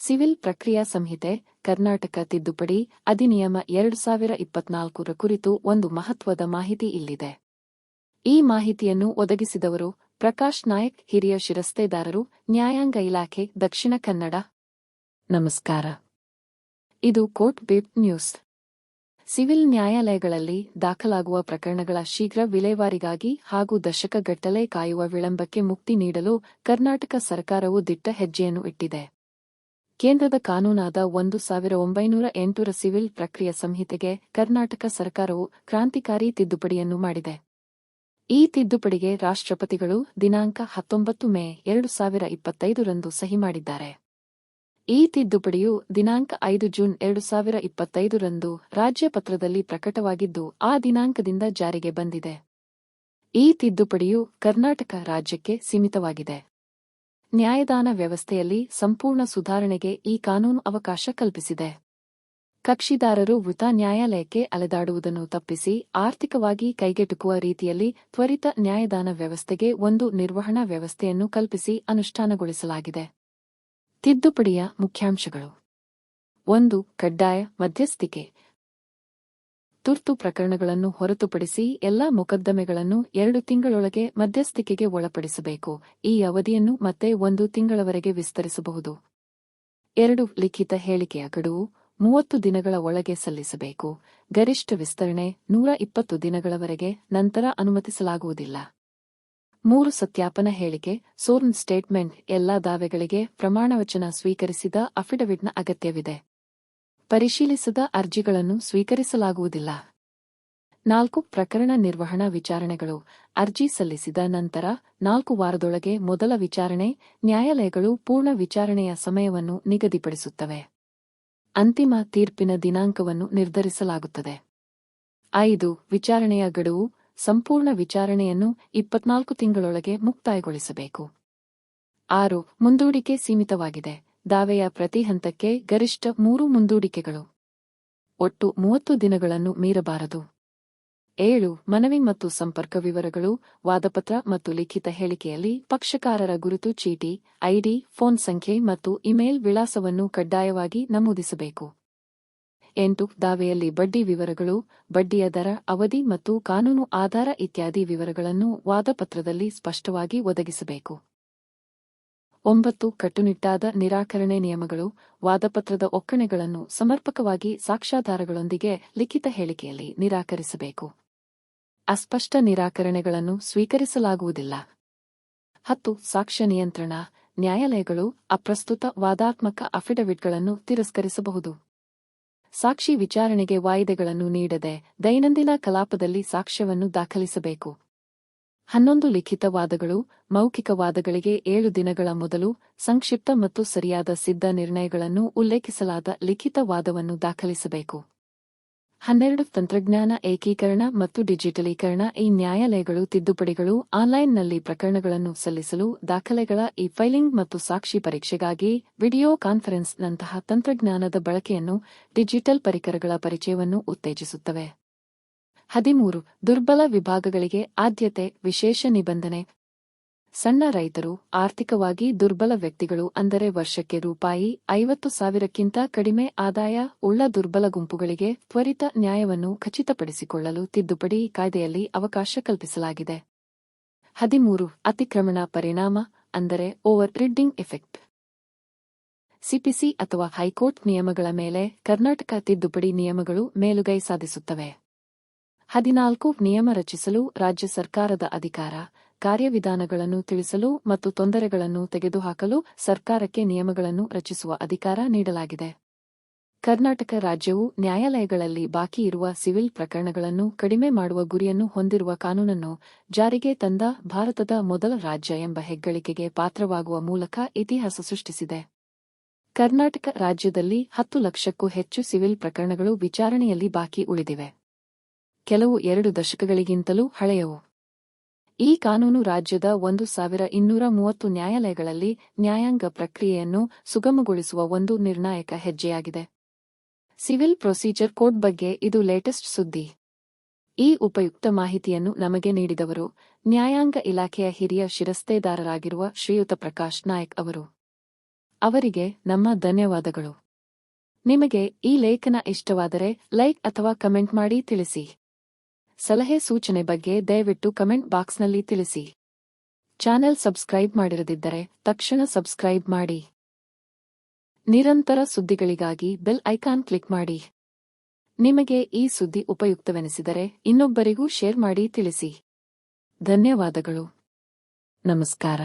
Civil ಪ್ರಕ್ರಿಯಾ ಸಂಹಿತೆ, ಕರ್ನಾಟಕ ತಿದ್ದುಪಡಿ ಅಧಿನಿಯಮ ಎರಡು ಸಾವಿರ ಇಪ್ಪತ್ನಾಲ್ಕರ ಕುರಿತು ಒಂದು ಮಹತ್ವದ ಮಾಹಿತಿ ಇಲ್ಲಿದೆ. ಈ ಮಾಹಿತಿಯನ್ನು ಒದಗಿಸಿದವರು ಪ್ರಕಾಶ್ ನಾಯಕ್, ಹಿರಿಯ ಶಿರಸ್ತೆದಾರರು, ನ್ಯಾಯಾಂಗ ಇಲಾಖೆ, ದಕ್ಷಿಣ ಕನ್ನಡ. ನಮಸ್ಕಾರ. ಇದು ಕೋರ್ಟ್ ಬಿಪ್ ನ್ಯೂಸ್. ಸಿವಿಲ್ ನ್ಯಾಯಾಲಯಗಳಲ್ಲಿ ದಾಖಲಾಗುವ ಪ್ರಕರಣಗಳ ಶೀಘ್ರ ವಿಲೇವಾರಿಗಾಗಿ ಹಾಗೂ ದಶಕಗಟ್ಟಲೆ ಕಾಯುವ ವಿಳಂಬಕ್ಕೆ ಮುಕ್ತಿ ನೀಡಲು ಕರ್ನಾಟಕ ಸರ್ಕಾರವು ದಿಟ್ಟ ಹೆಜ್ಜೆಯನ್ನು ಇಟ್ಟಿದೆ. ಕೇಂದ್ರದ ಕಾನೂನಾದ ಒಂದು ಸಾವಿರ ಒಂಬೈನೂರ ಎಂಟರ ಸಿವಿಲ್ ಪ್ರಕ್ರಿಯೆ ಸಂಹಿತೆಗೆ ಕರ್ನಾಟಕ ಸರ್ಕಾರವು ಕ್ರಾಂತಿಕಾರಿ ತಿದ್ದುಪಡಿಯನ್ನು ಮಾಡಿದೆ. ಈ ತಿದ್ದುಪಡಿಗೆ ರಾಷ್ಟ್ರಪತಿಗಳು ದಿನಾಂಕ ಹತ್ತೊಂಬತ್ತು ಮೇ ಎರಡು ಸಾವಿರ ಇಪ್ಪತ್ತೈದರಂದು ಸಹಿ ಮಾಡಿದ್ದಾರೆ. ಈ ತಿದ್ದುಪಡಿಯು ದಿನಾಂಕ ಐದು ಜೂನ್ ಎರಡು ಸಾವಿರ ಇಪ್ಪತ್ತೈದರಂದು ರಾಜ್ಯಪತ್ರದಲ್ಲಿ ಪ್ರಕಟವಾಗಿದ್ದು, ಆ ದಿನಾಂಕದಿಂದ ಜಾರಿಗೆ ಬಂದಿದೆ. ಈ ತಿದ್ದುಪಡಿಯು ಕರ್ನಾಟಕ ರಾಜ್ಯಕ್ಕೆ ಸೀಮಿತವಾಗಿದೆ. ನ್ಯಾಯದಾನ ವ್ಯವಸ್ಥೆಯಲ್ಲಿ ಸಂಪೂರ್ಣ ಸುಧಾರಣೆಗೆ ಈ ಕಾನೂನು ಅವಕಾಶ ಕಲ್ಪಿಸಿದೆ. ಕಕ್ಷಿದಾರರು ವೃತ ನ್ಯಾಯಾಲಯಕ್ಕೆ ಅಲೆದಾಡುವುದನ್ನು ತಪ್ಪಿಸಿ ಆರ್ಥಿಕವಾಗಿ ಕೈಗೆಟುಕುವ ರೀತಿಯಲ್ಲಿ ತ್ವರಿತ ನ್ಯಾಯದಾನ ವ್ಯವಸ್ಥೆಗೆ ಒಂದು ನಿರ್ವಹಣಾ ವ್ಯವಸ್ಥೆಯನ್ನು ಕಲ್ಪಿಸಿ ಅನುಷ್ಠಾನಗೊಳಿಸಲಾಗಿದೆ. ತಿದ್ದುಪಡಿಯ ಮುಖ್ಯಾಂಶಗಳು. ಒಂದು, ಕಡ್ಡಾಯ ಮಧ್ಯಸ್ಥಿಕೆ. ತುರ್ತು ಪ್ರಕರಣಗಳನ್ನು ಹೊರತುಪಡಿಸಿ ಎಲ್ಲಾ ಮೊಕದ್ದಮೆಗಳನ್ನು ಎರಡು ತಿಂಗಳೊಳಗೆ ಮಧ್ಯಸ್ಥಿಕೆಗೆ ಒಳಪಡಿಸಬೇಕು. ಈ ಅವಧಿಯನ್ನು ಮತ್ತೆ ಒಂದು ತಿಂಗಳವರೆಗೆ ವಿಸ್ತರಿಸಬಹುದು. ಎರಡು, ಲಿಖಿತ ಹೇಳಿಕೆಯ ಗಡುವು ಮೂವತ್ತು ದಿನಗಳ ಒಳಗೆ ಸಲ್ಲಿಸಬೇಕು. ಗರಿಷ್ಠ ವಿಸ್ತರಣೆ ನೂರ ಇಪ್ಪತ್ತು ದಿನಗಳವರೆಗೆ ನಂತರ ಅನುಮತಿಸಲಾಗುವುದಿಲ್ಲ. ಮೂರು, ಸತ್ಯಾಪನ ಹೇಳಿಕೆ ಸೋರ್ನ್ ಸ್ಟೇಟ್ಮೆಂಟ್ ಎಲ್ಲಾ ದಾವೆಗಳಿಗೆ ಪ್ರಮಾಣವಚನ ಸ್ವೀಕರಿಸಿದ ಅಫಿಡವಿಟ್ನ ಅಗತ್ಯವಿದೆ. ಪರಿಶೀಲಿಸದ ಅರ್ಜಿಗಳನ್ನು ಸ್ವೀಕರಿಸಲಾಗುವುದಿಲ್ಲ. ನಾಲ್ಕು ಪ್ರಕರಣ ನಿರ್ವಹಣಾ ವಿಚಾರಣೆಗಳು. ಅರ್ಜಿ ಸಲ್ಲಿಸಿದ ನಂತರ ನಾಲ್ಕು ವಾರದೊಳಗೆ ಮೊದಲ ವಿಚಾರಣೆ, ನ್ಯಾಯಾಲಯಗಳು ಪೂರ್ಣ ವಿಚಾರಣೆಯ ಸಮಯವನ್ನು ನಿಗದಿಪಡಿಸುತ್ತವೆ. ಅಂತಿಮ ತೀರ್ಪಿನ ದಿನಾಂಕವನ್ನು ನಿರ್ಧರಿಸಲಾಗುತ್ತದೆ. ಐದು ವಿಚಾರಣೆಯ ಗಡುವು. ಸಂಪೂರ್ಣ ವಿಚಾರಣೆಯನ್ನು ಇಪ್ಪತ್ನಾಲ್ಕು ತಿಂಗಳೊಳಗೆ ಮುಕ್ತಾಯಗೊಳಿಸಬೇಕು. ಆರು ಮುಂದೂಡಿಕೆ ಸೀಮಿತವಾಗಿದೆ. ದಾವೆಯ ಪ್ರತಿ ಹಂತಕ್ಕೆ ಗರಿಷ್ಠ ಮೂರು ಮುಂದೂಡಿಕೆಗಳು. ಒಟ್ಟು ಮೂವತ್ತು ದಿನಗಳನ್ನು ಮೀರಬಾರದು. ಏಳು, ಮನವಿ ಮತ್ತು ಸಂಪರ್ಕ ವಿವರಗಳು, ವಾದಪತ್ರ ಮತ್ತು ಲಿಖಿತ ಹೇಳಿಕೆಯಲ್ಲಿ ಪಕ್ಷಕಾರರ ಗುರುತು ಚೀಟಿ, ಐಡಿ, ಫೋನ್ ಸಂಖ್ಯೆ ಮತ್ತು ಇಮೇಲ್ ವಿಳಾಸವನ್ನು ಕಡ್ಡಾಯವಾಗಿ ನಮೂದಿಸಬೇಕು. ಎಂಟು, ದಾವೆಯಲ್ಲಿ ಬಡ್ಡಿ ವಿವರಗಳು, ಬಡ್ಡಿಯ ದರ, ಅವಧಿ ಮತ್ತು ಕಾನೂನು ಆಧಾರ ಇತ್ಯಾದಿ ವಿವರಗಳನ್ನು ವಾದಪತ್ರದಲ್ಲಿ ಸ್ಪಷ್ಟವಾಗಿ ಒದಗಿಸಬೇಕು. ಒಂಬತ್ತು ಕಟ್ಟುನಿಟ್ಟಾದ ನಿರಾಕರಣೆ ನಿಯಮಗಳು ವಾದಪತ್ರದ ಒಕ್ಕಣೆಗಳನ್ನು ಸಮರ್ಪಕವಾಗಿ ಸಾಕ್ಷ್ಯಾಧಾರಗಳೊಂದಿಗೆ ಲಿಖಿತ ಹೇಳಿಕೆಯಲ್ಲಿ ನಿರಾಕರಿಸಬೇಕು. ಅಸ್ಪಷ್ಟ ನಿರಾಕರಣೆಗಳನ್ನು ಸ್ವೀಕರಿಸಲಾಗುವುದಿಲ್ಲ. ಹತ್ತು, ಸಾಕ್ಷ್ಯ ನಿಯಂತ್ರಣ, ನ್ಯಾಯಾಲಯಗಳು ಅಪ್ರಸ್ತುತ ವಾದಾತ್ಮಕ ಅಫಿಡವಿಟ್ಗಳನ್ನು ತಿರಸ್ಕರಿಸಬಹುದು. ಸಾಕ್ಷಿ ವಿಚಾರಣೆಗೆ ವಾಯಿದೆಗಳನ್ನು ನೀಡದೆ ದೈನಂದಿನ ಕಲಾಪದಲ್ಲಿ ಸಾಕ್ಷ್ಯವನ್ನು ದಾಖಲಿಸಬೇಕು. ಹನ್ನೊಂದು ಲಿಖಿತ ವಾದಗಳು ಮೌಖಿಕ ಏಳು ದಿನಗಳ ಮೊದಲು ಸಂಕ್ಷಿಪ್ತ ಮತ್ತು ಸರಿಯಾದ ಸಿದ್ಧ ನಿರ್ಣಯಗಳನ್ನು ಉಲ್ಲೇಖಿಸಲಾದ ಲಿಖಿತ ವಾದವನ್ನು ದಾಖಲಿಸಬೇಕು. ಹನ್ನೆರಡು ತಂತ್ರಜ್ಞಾನ ಏಕೀಕರಣ ಮತ್ತು ಡಿಜಿಟಲೀಕರಣ ಈ ನ್ಯಾಯಾಲಯಗಳು ತಿದ್ದುಪಡಿಗಳು ಆನ್ಲೈನ್ನಲ್ಲಿ ಪ್ರಕರಣಗಳನ್ನು ಸಲ್ಲಿಸಲು ದಾಖಲೆಗಳ ಈ ಫೈಲಿಂಗ್ ಮತ್ತು ಸಾಕ್ಷಿ ಪರೀಕ್ಷೆಗಾಗಿ ವಿಡಿಯೋ ಕಾನ್ಫರೆನ್ಸ್ನಂತಹ ತಂತ್ರಜ್ಞಾನದ ಬಳಕೆಯನ್ನು ಡಿಜಿಟಲ್ ಪರಿಕರಗಳ ಪರಿಚಯವನ್ನು ಉತ್ತೇಜಿಸುತ್ತವೆ. ಹದಿಮೂರು ದುರ್ಬಲ ವಿಭಾಗಗಳಿಗೆ ಆದ್ಯತೆ ವಿಶೇಷ ನಿಬಂಧನೆ. ಸಣ್ಣ ರೈತರು ಆರ್ಥಿಕವಾಗಿ ದುರ್ಬಲ ವ್ಯಕ್ತಿಗಳು ಅಂದರೆ ವರ್ಷಕ್ಕೆ ರೂಪಾಯಿ ಐವತ್ತು ಸಾವಿರಕ್ಕಿಂತ ಕಡಿಮೆ ಆದಾಯ ಉಳ್ಳ ದುರ್ಬಲ ಗುಂಪುಗಳಿಗೆ ತ್ವರಿತ ನ್ಯಾಯವನ್ನು ಖಚಿತಪಡಿಸಿಕೊಳ್ಳಲು ತಿದ್ದುಪಡಿ ಕಾಯ್ದೆಯಲ್ಲಿ ಅವಕಾಶ ಕಲ್ಪಿಸಲಾಗಿದೆ. ಹದಿಮೂರು ಅತಿಕ್ರಮಣ ಪರಿಣಾಮ ಅಂದರೆ ಓವರ್ ರಿಡ್ಡಿಂಗ್ ಎಫೆಕ್ಟ್. ಸಿಪಿಸಿ ಅಥವಾ ಹೈಕೋರ್ಟ್ ನಿಯಮಗಳ ಮೇಲೆ ಕರ್ನಾಟಕ ತಿದ್ದುಪಡಿ ನಿಯಮಗಳು ಮೇಲುಗೈ ಸಾಧಿಸುತ್ತವೆ. ಹದಿನಾಲ್ಕು ನಿಯಮ ರಚಿಸಲು ರಾಜ್ಯ ಸರ್ಕಾರದ ಅಧಿಕಾರ, ಕಾರ್ಯವಿಧಾನಗಳನ್ನು ತಿಳಿಸಲು ಮತ್ತು ತೊಂದರೆಗಳನ್ನು ತೆಗೆದುಹಾಕಲು ಸರ್ಕಾರಕ್ಕೆ ನಿಯಮಗಳನ್ನು ರಚಿಸುವ ಅಧಿಕಾರ ನೀಡಲಾಗಿದೆ. ಕರ್ನಾಟಕ ರಾಜ್ಯವು ನ್ಯಾಯಾಲಯಗಳಲ್ಲಿ ಬಾಕಿ ಇರುವ ಸಿವಿಲ್ ಪ್ರಕರಣಗಳನ್ನು ಕಡಿಮೆ ಮಾಡುವ ಗುರಿಯನ್ನು ಹೊಂದಿರುವ ಕಾನೂನನ್ನು ಜಾರಿಗೆ ತಂದ ಭಾರತದ ಮೊದಲ ರಾಜ್ಯ ಎಂಬ ಹೆಗ್ಗಳಿಕೆಗೆ ಪಾತ್ರವಾಗುವ ಮೂಲಕ ಇತಿಹಾಸ ಸೃಷ್ಟಿಸಿದೆ. ಕರ್ನಾಟಕ ರಾಜ್ಯದಲ್ಲಿ ಹತ್ತು ಲಕ್ಷಕ್ಕೂ ಹೆಚ್ಚು ಸಿವಿಲ್ ಪ್ರಕರಣಗಳು ವಿಚಾರಣೆಯಲ್ಲಿ ಬಾಕಿ ಉಳಿದಿವೆ. ಕೆಲವು ಎರಡು ದಶಕಗಳಿಗಿಂತಲೂ ಹಳೆಯವು. ಈ ಕಾನೂನು ರಾಜ್ಯದ ಒಂದು ಸಾವಿರ ಇನ್ನೂರ ಮೂವತ್ತು ನ್ಯಾಯಾಲಯಗಳಲ್ಲಿ ನ್ಯಾಯಾಂಗ ಪ್ರಕ್ರಿಯೆಯನ್ನು ಸುಗಮಗೊಳಿಸುವ ಒಂದು ನಿರ್ಣಾಯಕ ಹೆಜ್ಜೆಯಾಗಿದೆ. ಸಿವಿಲ್ ಪ್ರೊಸೀಜರ್ ಕೋಡ್ ಬಗ್ಗೆ ಇದು ಲೇಟೆಸ್ಟ್ ಸುದ್ದಿ. ಈ ಉಪಯುಕ್ತ ಮಾಹಿತಿಯನ್ನು ನಮಗೆ ನೀಡಿದವರು ನ್ಯಾಯಾಂಗ ಇಲಾಖೆಯ ಹಿರಿಯ ಶಿರಸ್ತೇದಾರರಾಗಿರುವ ಶ್ರೀಯುತ ಪ್ರಕಾಶ್ ನಾಯಕ್ ಅವರು. ಅವರಿಗೆ ನಮ್ಮ ಧನ್ಯವಾದಗಳು. ನಿಮಗೆ ಈ ಲೇಖನ ಇಷ್ಟವಾದರೆ ಲೈಕ್ ಅಥವಾ ಕಮೆಂಟ್ ಮಾಡಿ ತಿಳಿಸಿ. ಸಲಹೆ ಸೂಚನೆ ಬಗ್ಗೆ ದಯವಿಟ್ಟು ಕಮೆಂಟ್ ಬಾಕ್ಸ್ನಲ್ಲಿ ತಿಳಿಸಿ. ಚಾನೆಲ್ ಸಬ್ಸ್ಕ್ರೈಬ್ ಮಾಡಿರದಿದ್ದರೆ ತಕ್ಷಣ ಸಬ್ಸ್ಕ್ರೈಬ್ ಮಾಡಿ. ನಿರಂತರ ಸುದ್ದಿಗಳಿಗಾಗಿ ಬೆಲ್ ಐಕಾನ್ ಕ್ಲಿಕ್ ಮಾಡಿ. ನಿಮಗೆ ಈ ಸುದ್ದಿ ಉಪಯುಕ್ತವೆನಿಸಿದರೆ ಇನ್ನೊಬ್ಬರಿಗೂ ಶೇರ್ ಮಾಡಿ ತಿಳಿಸಿ. ಧನ್ಯವಾದಗಳು. ನಮಸ್ಕಾರ.